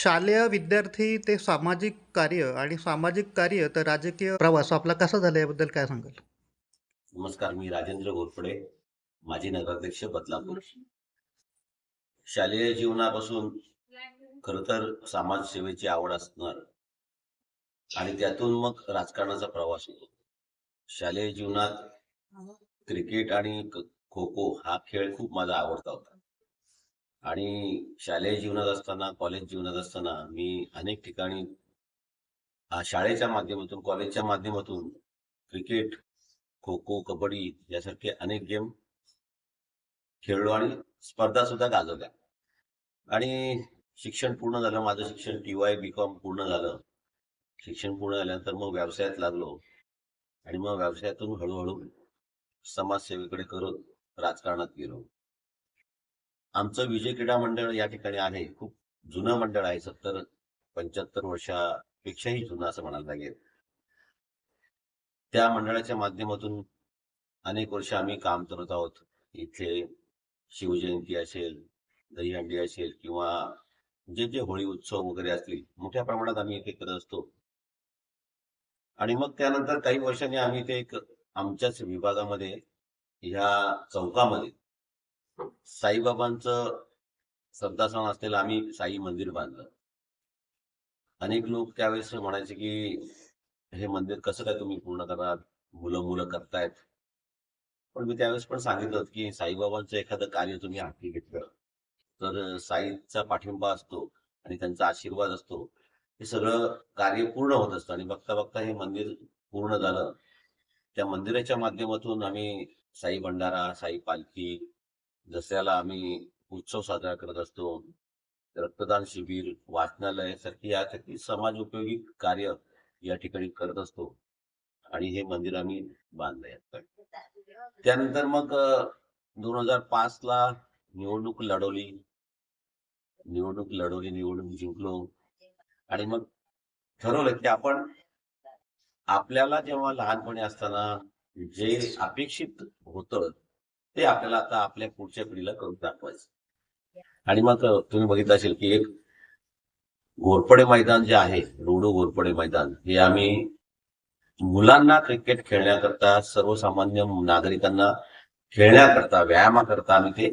शालेय विद्यार्थी ते सामाजिक कार्य आणि सामाजिक कार्य तर राजकीय प्रवास आपला कसा झाला याबद्दल काय सांगाल? नमस्कार मी राजेंद्र घोरपडे माजी नगराध्यक्ष बदलापूर. शालेय जीवनापासून खर तर समाजसेवेची आवड असणार आणि त्यातून मग राजकारणाचा प्रवास होतो. शालेय जीवनात क्रिकेट आणि खो खो हा खेळ खूप माझा आवडता होता. आणि शालेय जीवनात असताना कॉलेज जीवनात असताना मी अनेक ठिकाणी शाळेच्या माध्यमातून कॉलेजच्या माध्यमातून क्रिकेट खो खो कबड्डी यासारखे अनेक गेम खेळलो आणि स्पर्धा सुद्धा गाजवल्या. आणि शिक्षण पूर्ण झालं माझं शिक्षण टी वाय बी कॉम पूर्ण झालं. शिक्षण पूर्ण झाल्यानंतर मग व्यवसायात लागलो. आणि मग व्यवसायातून हळूहळू समाजसेवेकडे करत राजकारणात गेलो. आमचं विजय क्रीडा मंडळ या ठिकाणी आहे. खूप जुनं मंडळ आहे. सत्तर पंच्याहत्तर वर्षापेक्षाही जुनं असं म्हणायला लागेल. त्या मंडळाच्या माध्यमातून अनेक वर्ष आम्ही काम करत आहोत. इथे शिवजयंती असेल दहीहंडी असेल किंवा जे जे होळी उत्सव वगैरे असतील मोठ्या प्रमाणात आम्ही इथे करत असतो. आणि मग त्यानंतर काही वर्षांनी आम्ही ते एक आमच्याच विभागामध्ये ह्या चौकामध्ये साईबाबांचं श्रद्धास्थान असलेलं आम्ही साई मंदिर बांधलं. अनेक लोक त्यावेळेस म्हणायचे की हे मंदिर कसं काय तुम्ही पूर्ण करणार? मुलं मुलं करतायत. पण मी त्यावेळेस पण सांगितलं की साईबाबांचं एखादं कार्य तुम्ही हाती घेतलं तर साईचा पाठिंबा असतो आणि त्यांचा आशीर्वाद असतो. हे सगळं कार्य पूर्ण होत असतं आणि बघता बघता हे मंदिर पूर्ण झालं. त्या मंदिराच्या माध्यमातून आम्ही साई भंडारा साई पालखी दसऱ्याला आम्ही उत्सव साजरा करत असतो रक्तदान शिबिर वाचनालय सारखी यासारखी समाज उपयोगी कार्य या ठिकाणी करत असतो. आणि हे मंदिर आम्ही बांधलंय त्यानंतर मग दोन हजार पाच ला निवडणूक लढवली. निवडणूक लढवली निवडणूक जिंकलो. आणि मग ठरवलं की आपण आपल्याला जेव्हा लहानपणी असताना जे अपेक्षित होतं ते आपल्याला आता आपल्या पुढच्या पिढीला करून दाखवायचं. आणि मग तुम्ही बघितलं असेल की एक घोरपडे मैदान जे आहे रोडो घोरपडे मैदान हे आम्ही मुलांना क्रिकेट खेळण्याकरता सर्वसामान्य नागरिकांना खेळण्याकरता व्यायामाकरता आम्ही ते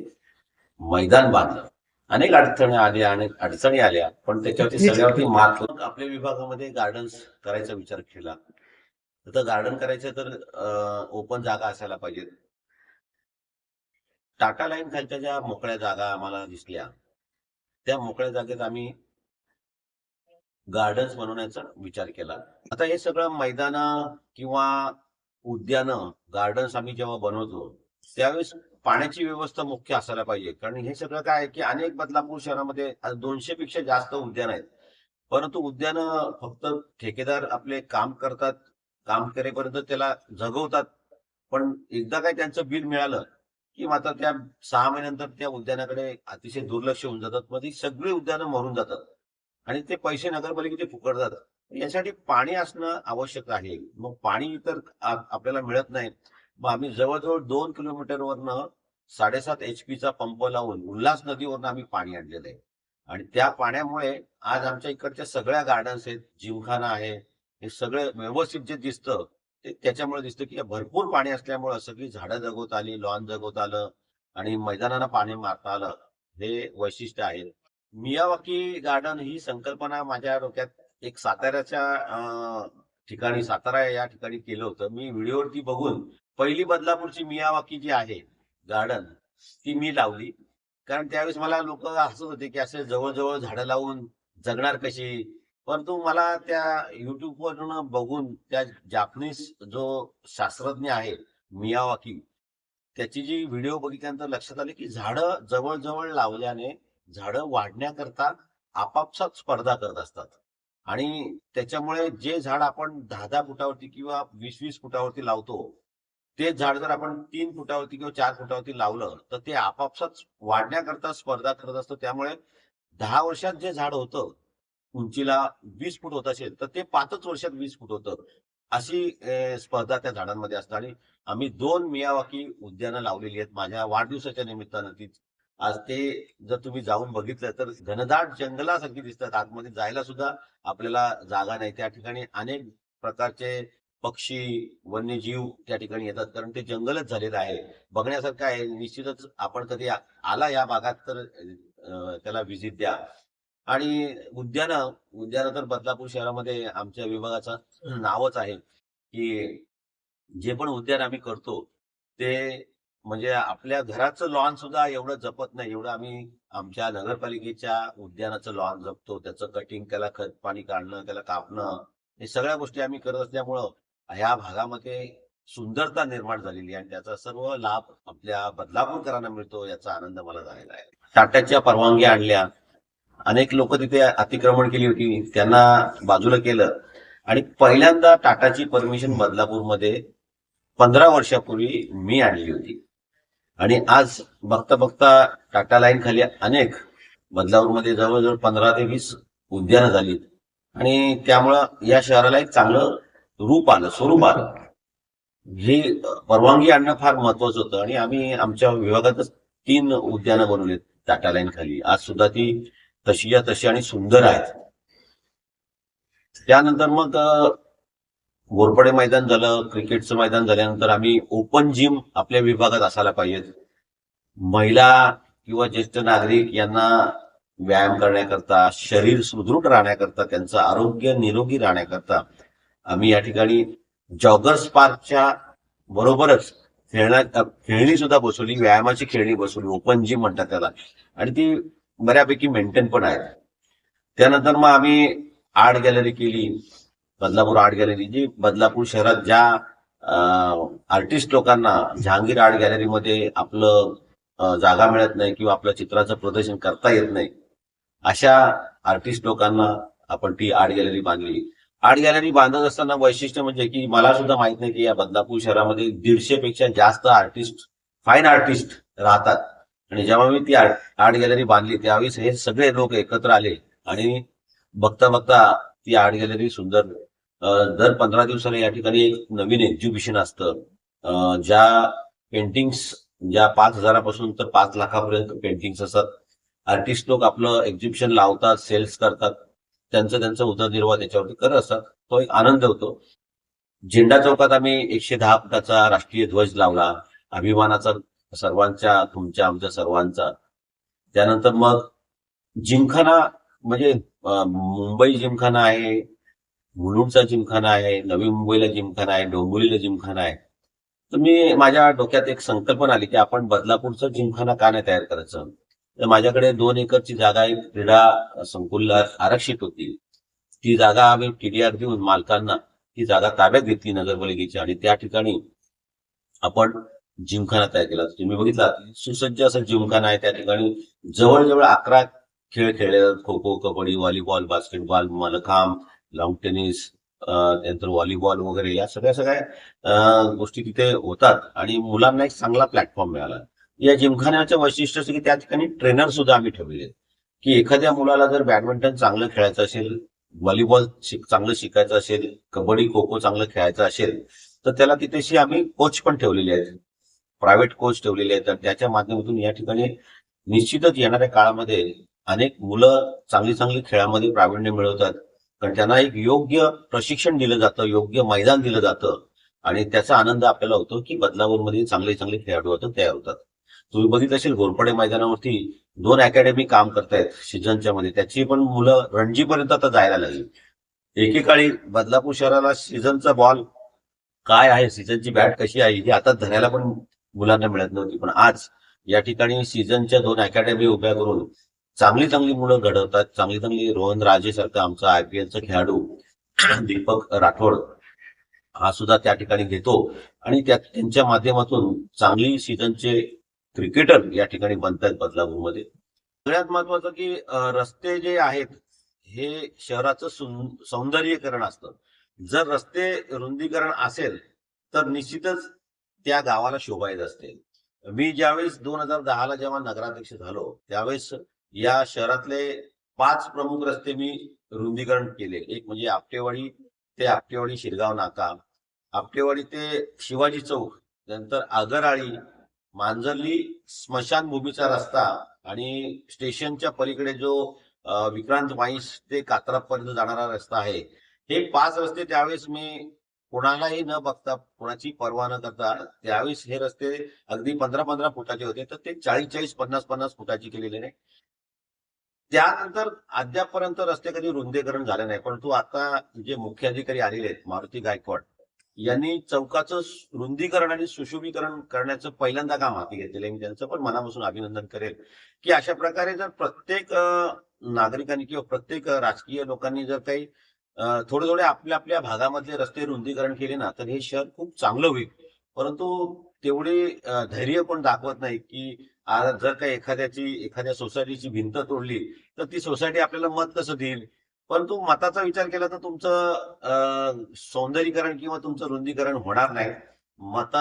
मैदान बांधलं. अनेक अडचणी आल्या अनेक अडचणी आल्या पण त्याच्यावरती सगळ्यावरती मात करून आपल्या विभागामध्ये गार्डन्स करायचा विचार केला. तर गार्डन करायचं तर ओपन जागा असायला पाहिजे टाटा लाईन खालच्या ज्या मोकळ्या जागा आम्हाला दिसल्या त्या मोकळ्या जागेत आम्ही गार्डन्स बनवण्याचा विचार केला. आता हे सगळं मैदान किंवा उद्यानं गार्डन्स आम्ही जेव्हा बनवतो त्यावेळेस पाण्याची व्यवस्था मुख्य असायला पाहिजे. कारण हे सगळं काय आहे की अनेक बदलापूर शहरामध्ये दोनशे पेक्षा जास्त उद्यान आहेत. परंतु उद्यानं फक्त ठेकेदार आपले काम करतात काम करेपर्यंत त्याला जगवतात. पण एकदा काय त्यांचं बिल मिळालं की मात्र त्या सहा महिन्यानंतर त्या उद्यानाकडे अतिशय दुर्लक्ष होऊन जातात. मग ती सगळी उद्यानं मरून जातात. आणि ते पैसे नगरपालिकेचे फुकट जातात. यासाठी पाणी असणं आवश्यक आहे. मग पाणी तर आपल्याला मिळत नाही. मग आम्ही जवळजवळ दोन किलोमीटरवरनं साडेसात एच चा पंप लावून उल्हास नदीवरनं आम्ही पाणी आणलेलं आहे. आणि त्या पाण्यामुळे आज आमच्या इकडच्या सगळ्या गार्डन्स आहेत. जिमखाना आहे. हे सगळं व्यवस्थित जे दिसतं त्याच्यामुळे दिसतं की भरपूर पाणी असल्यामुळं सगळी झाडं जगवत आली लॉन जगवत आलं आणि मैदानाला पाणी मारता आलं हे वैशिष्ट्य आहे. मियावाकी गार्डन ही संकल्पना माझ्या डोक्यात एक साताऱ्याच्या ठिकाणी सातारा या ठिकाणी केलं होतं. मी व्हिडिओवरती बघून पहिली बदलापूरची मियावाकी जी आहे गार्डन ती मी लावली. कारण त्यावेळेस मला लोक हसत होते की असे जवळजवळ झाडं लावून जगणार कशी? परंतु मला त्या युट्यूबवरून बघून त्या जापनीज जो शास्त्रज्ञ आहे मियावाकी त्याची जी व्हिडिओ बघितल्यानंतर लक्षात आले की झाडं जवळजवळ लावल्याने झाडं वाढण्याकरता आपापसात स्पर्धा करत असतात. आणि त्याच्यामुळे जे झाड आपण दहा दहा फुटावरती किंवा वीस वीस फुटावरती लावतो ते झाड जर आपण तीन फुटावरती किंवा चार फुटावरती लावलं तर ते आपापसात वाढण्याकरता स्पर्धा करत असतो. त्यामुळे दहा वर्षात जे झाड होतं उंचीला वीस फूट होत असेल तर ते पाचच वर्षात वीस फूट होतं. अशी स्पर्धा त्या झाडांमध्ये असते आणि आम्ही दोन मियावाकी उद्यानं लावलेली आहेत. माझ्या वाढदिवसाच्या निमित्तानं ती आज ते जर तुम्ही जाऊन बघितलं तर घनदाट जंगलासारखी दिसतात. आतमध्ये जायला सुद्धा आपल्याला जागा नाही. त्या ठिकाणी अनेक प्रकारचे पक्षी वन्यजीव त्या ठिकाणी येतात. कारण ते जंगलच झालेलं आहे. बघण्यासारखं आहे. निश्चितच आपण कधी आला या भागात तर त्याला व्हिजिट द्या. आणि उद्यानं उद्यानं तर बदलापूर शहरामध्ये आमच्या विभागाचं नावच आहे की जे पण उद्यान आम्ही करतो ते म्हणजे आपल्या घराचं लॉन सुद्धा एवढं जपत नाही. एवढं आम्ही आमच्या नगरपालिकेच्या उद्यानाचं लॉन जपतो. त्याचं कटिंग त्याला खत पाणी काढणं त्याला कापणं हे सगळ्या गोष्टी आम्ही करत असल्यामुळं ह्या भागामध्ये सुंदरता निर्माण झालेली आणि त्याचा सर्व लाभ आपल्या बदलापूरकरांना मिळतो याचा आनंद मला झालेला आहे. टाटाच्या परवानग्या आणल्या. अनेक लोक तिथे अतिक्रमण केली होती त्यांना बाजूला केलं. आणि पहिल्यांदा टाटाची परमिशन बदलापूरमध्ये पंधरा वर्षापूर्वी मी आणली होती. आणि आज बघता बघता टाटा लाईन खाली अनेक बदलापूरमध्ये जवळजवळ पंधरा ते वीस उद्यानं झालीत. आणि त्यामुळं या शहराला एक चांगलं रूप आलं स्वरूप आलं. ही परवानगी आणणं फार महत्वाचं होतं. आणि आम्ही आमच्या विभागातच तीन उद्यानं बनवलीत टाटा लाईन खाली. आज सुद्धा ती तशी या तशी आणि सुंदर आहेत. त्यानंतर मग बोरपडे घोरपडे मैदान झालं क्रिकेटचं मैदान झाल्यानंतर आम्ही ओपन जिम आपल्या विभागात असायला पाहिजेत महिला किंवा ज्येष्ठ नागरिक यांना व्यायाम करण्याकरता शरीर सुदृढ राहण्याकरता त्यांचं आरोग्य निरोगी राहण्याकरता आम्ही या ठिकाणी जॉगर्स पार्कच्या बरोबरच खेळण्या खेळणी सुद्धा बसवली व्यायामाची खेळणी बसवली ओपन जिम म्हणतात त्याला. आणि ती बऱ्यापैकी मेंटेन पण आहेत. त्यानंतर मग आम्ही आर्ट गॅलरी केली बदलापूर आर्ट गॅलरी जी बदलापूर शहरात ज्या आर्टिस्ट लोकांना जहांगीर आर्ट गॅलरीमध्ये आपलं जागा मिळत नाही किंवा आपलं चित्राचं प्रदर्शन करता येत नाही अशा आर्टिस्ट लोकांना आपण ती आर्ट गॅलरी बांधली. आर्ट गॅलरी बांधत असताना वैशिष्ट्य म्हणजे की मला सुद्धा माहीत नाही की या बदलापूर शहरामध्ये दीडशे पेक्षा जास्त आर्टिस्ट फाईन आर्टिस्ट राहतात. आणि जेव्हा मी ती आर्ट आर्ट गॅलरी बांधली त्यावेळेस हे सगळे लोक एकत्र आले आणि बघता बघता ती आर्ट गॅलरी सुंदर दर पंधरा दिवसाला या ठिकाणी एक नवीन एक्झिबिशन असतं. ज्या पेंटिंग्स ज्या पाच हजारापासून तर पाच लाखापर्यंत पेंटिंग्स असतात. आर्टिस्ट लोक आपलं एक्झिबिशन लावतात सेल्स करतात. त्यांचं त्यांचं उदरनिर्वाह त्याच्यावरती करत असतात. तो एक आनंद होतो. झेंडा चौकात आम्ही एकशे दहा फुटाचा राष्ट्रीय ध्वज लावला. अभिमानाचा सर्वांच्या तुमच्या आमच्या सर्वांचा. त्यानंतर मग जिमखाना म्हणजे मुंबई जिमखाना आहे मुलुंडचा जिमखाना आहे नवी मुंबईला जिमखाना आहे डोंबिवलीला जिमखाना आहे. तर मी माझ्या डोक्यात एक संकल्पना आली की आपण बदलापूरचं जिमखाना का नाही तयार करायचं? तर माझ्याकडे दोन एकरची जागा एक क्रीडा संकुलला आरक्षित होती. ती जागा आम्ही टीडीआर देऊन मालकांना ती जागा ताब्यात घेतली नगरपालिकेची आणि त्या ठिकाणी आपण जिमखाना तयार केला तुम्ही बघितला सुसज्ज असा जिमखाना आहे त्या ठिकाणी. जवळजवळ अकरा खेळ खेळले जातात. Kho kho kabaddi volleyball basketball mallakhamb long tennis त्यानंतर व्हॉलीबॉल वगैरे. या सगळ्या सगळ्या गोष्टी तिथे होतात. आणि मुलांना एक चांगला प्लॅटफॉर्म मिळाला. या जिमखान्याचं वैशिष्ट्य असं की त्या ठिकाणी ट्रेनर सुद्धा आम्ही ठेवलेले की एखाद्या मुलाला जर बॅडमिंटन चांगलं खेळायचं असेल व्हॉलीबॉल शिक चांगलं शिकायचं असेल कबड्डी खो खो चांगलं खेळायचं असेल तर त्याला तिथेशी आम्ही कोच पण ठेवलेले आहेत. प्रायव्हेट कोच ठेवलेले आहेत. तर त्याच्या माध्यमातून या ठिकाणी निश्चितच येणाऱ्या काळामध्ये अनेक मुलं चांगली चांगली खेळामध्ये प्रावीण्य मिळवतात. कारण त्यांना एक योग्य प्रशिक्षण दिलं जातं योग्य मैदान दिलं जातं. आणि त्याचा आनंद आपल्याला होतो की बदलापूरमध्ये चांगले चांगले खेळाडू आता तयार होतात. तुम्ही बघितलं असेल घोरपडे मैदानावरती दोन अकॅडमी काम करतायत सीझनच्या मध्ये. त्याची पण मुलं रणजीपर्यंत आता जायला लागली. एकेकाळी बदलापूर शहराला सीझनचा बॉल काय आहे? सीझनची बॅट कशी आहे? ही आता धरायला पण मुलांना मिळत नव्हती. पण आज या ठिकाणी सीझनच्या दोन अकॅडमी उभ्या करून चांगली चांगली मुलं घडवतात. चांगली चांगली रोहन राजे सारखा आमचा आयपीएलचा खेळाडू दीपक राठोड हा सुद्धा त्या ठिकाणी घेतो. आणि त्या त्यांच्या माध्यमातून चांगली सीझनचे क्रिकेटर या ठिकाणी बनतात बदलापूरमध्ये. सगळ्यात महत्वाचं की रस्ते जे आहेत हे शहराचं सौंदर्यीकरण असतं. जर रस्ते रुंदीकरण असेल तर निश्चितच त्या गावाला शोभा येत असते. मी ज्यावेळेस दोन हजार दहाला जेव्हा नगराध्यक्ष झालो त्यावेळेस या शहरातले पाच प्रमुख रस्ते मी रुंदीकरण केले. एक म्हणजे आपटेवाडी ते आपटेवाडी शिरगाव नाका आपटेवाडी ते शिवाजी चौक नंतर आगराळी मांजरली स्मशानभूमीचा रस्ता आणि स्टेशनच्या पलीकडे जो विक्रांत वाईस ते कात्रापर्यंत जाणारा रस्ता आहे. हे पाच रस्ते त्यावेळेस मी कोणालाही न बघता कोणाची पर्वा न करता त्यावेळेस हे रस्ते अगदी पंधरा पंधरा फुटाचे होते. तर ते चाळीस चाळीस पन्नास पन्नास फुटाचे केलेले नाही. त्यानंतर अद्यापपर्यंत रस्ते कधी रुंदीकरण झाले नाही. परंतु आता जे मुख्य अधिकारी आलेले आहेत मारुती गायकवाड यांनी चौकाचं रुंदीकरण आणि सुशोभीकरण करण्याचं पहिल्यांदा काम हाती घेतलेलं आहे. मी त्यांचं पण मनापासून अभिनंदन करेल की अशा प्रकारे जर प्रत्येक नागरिकांनी किंवा प्रत्येक राजकीय लोकांनी जर काही थोडे थोडे आपल्या आपल्या भागामधले रस्ते रुंदीकरण केले ना तर हे शहर खूप चांगलं होईल. परंतु तेवढे धैर्य पण दाखवत नाही की आज जर काही एखाद्याची एखाद्या सोसायटीची भिंत तोडली तर ती सोसायटी आपल्याला मत कसं देईल? परंतु मताचा विचार केला तर तुमचं अ, सौंदर्यीकरण किंवा तुमचं रुंदीकरण होणार नाही. मत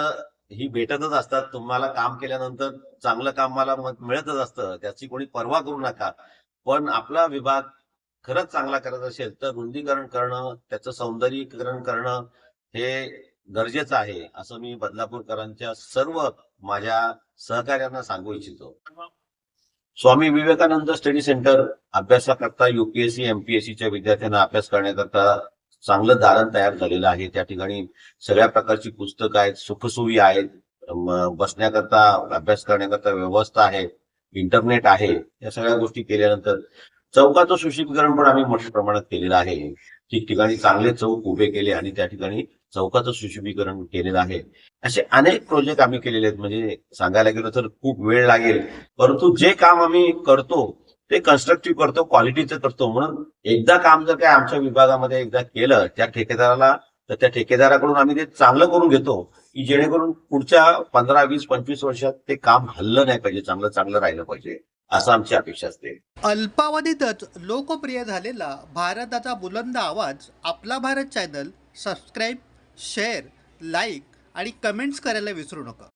ही भेटतच असतात. तुम्हाला काम केल्यानंतर चांगलं कामाला मत मिळतच असतं. त्याची कोणी पर्वा करू नका. पण आपला विभाग खरंच चांगला करत असेल तर रुंदीकरण करणं त्याचं सौंदर्यीकरण करणं हे गरजेचं आहे असं मी बदलापूरकरांच्या सर्व माझ्या सहकार्यांना सांगू इच्छितो. स्वामी विवेकानंद स्टडी सेंटर अभ्यासाकरता युपीएससी एमपीएससीच्या विद्यार्थ्यांना अभ्यास करण्याकरता चांगलं दालन तयार झालेलं आहे. त्या ठिकाणी सगळ्या प्रकारची पुस्तकं आहेत सुखसुवी आहेत बसण्याकरता अभ्यास करण्याकरता व्यवस्था आहे इंटरनेट आहे या सगळ्या गोष्टी केल्यानंतर चौकाचं सुशोभीकरण पण आम्ही मोठ्या प्रमाणात केलेलं आहे. ठिकठिकाणी चांगले चौक उभे केले आणि त्या ठिकाणी चौकाचं सुशोभीकरण केलेलं आहे. असे अनेक प्रोजेक्ट आम्ही केलेले आहेत. म्हणजे सांगायला गेलो तर खूप वेळ लागेल. परंतु जे काम आम्ही करतो ते कन्स्ट्रक्टिव्ह करतो क्वालिटीचं करतो. म्हणून एकदा काम जर काय आमच्या विभागामध्ये एकदा केलं त्या ठेकेदाराला तर त्या ठेकेदाराकडून आम्ही ते चांगलं करून घेतो की जेणेकरून पुढच्या पंधरा वीस पंचवीस वर्षात ते काम हल्लं नाही पाहिजे चांगलं चांगलं राहिलं पाहिजे असं आमची अपेक्षा असते. अल्पावधीतच लोकप्रिय झालेला भारताचा बुलंद आवाज आपला Bharat channel subscribe share like आणि कमेंट्स करायला विसरू नका.